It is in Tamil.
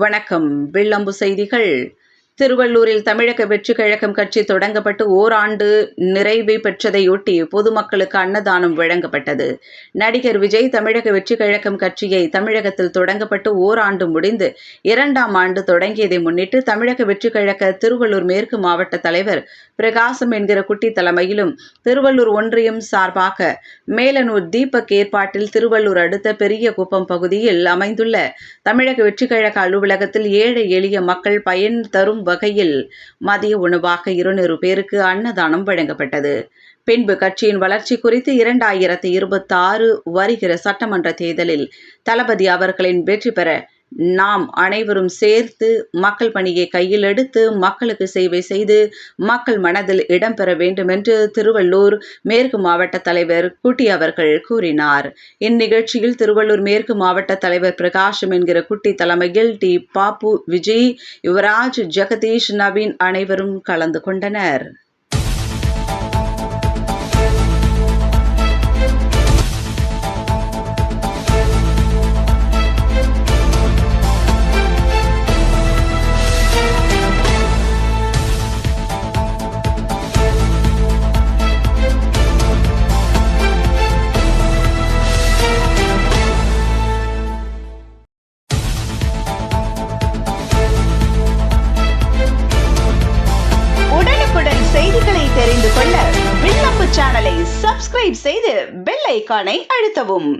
வணக்கம். வில்லம்பு செய்திகள். திருவள்ளூரில் தமிழக வெற்றி கழகம் கட்சி தொடங்கப்பட்டு ஓராண்டு நிறைவை பெற்றதையொட்டி பொதுமக்களுக்கு அன்னதானம் வழங்கப்பட்டது. நடிகர் விஜய் தமிழக வெற்றி கழகம் கட்சியை தமிழகத்தில் தொடங்கப்பட்டு ஓராண்டு முடிந்து இரண்டாம் ஆண்டு தொடங்கியதை முன்னிட்டு தமிழக வெற்றி கழக திருவள்ளூர் மேற்கு மாவட்ட தலைவர் பிரகாசம் என்கிற குட்டி தலைமையிலும் திருவள்ளூர் ஒன்றியம் சார்பாக மேலனூர் தீபக் ஏற்பாட்டில் திருவள்ளூர் அடுத்த பெரிய குப்பம் பகுதியில் அமைந்துள்ள தமிழக வெற்றி கழக அலுவலகத்தில் ஏழை எளிய மக்கள் பயன் தரும் வகையில் மதிய உணவாக இருநூறு பேருக்கு அன்னதானம் வழங்கப்பட்டது. பின்பு கட்சியின் வளர்ச்சி குறித்து இரண்டாயிரத்தி இருபத்தி ஆறு வருகிற சட்டமன்ற தேர்தலில் தளபதி அவர்களின் வெற்றி பெற நாம் அனைவரும் சேர்த்து மக்கள் பணியை கையில் எடுத்து மக்களுக்கு சேவை செய்து மக்கள் மனதில் இடம்பெற வேண்டும் என்று திருவள்ளூர் மேற்கு மாவட்ட தலைவர் குட்டி அவர்கள் கூறினார். இந்நிகழ்ச்சியில் திருவள்ளூர் மேற்கு மாவட்ட தலைவர் பிரகாஷம் என்கிற குட்டி தலைமையில் டி. பாப்பு விஜய் யுவராஜ் ஜெகதீஷ் நவீன் அனைவரும் கலந்து கொண்டனர். தெரிந்து கொள்ள விண்ணப்ப சேனலை சப்ஸ்கிரைப் செய்து பெல் ஐக்கானை அழுத்தவும்.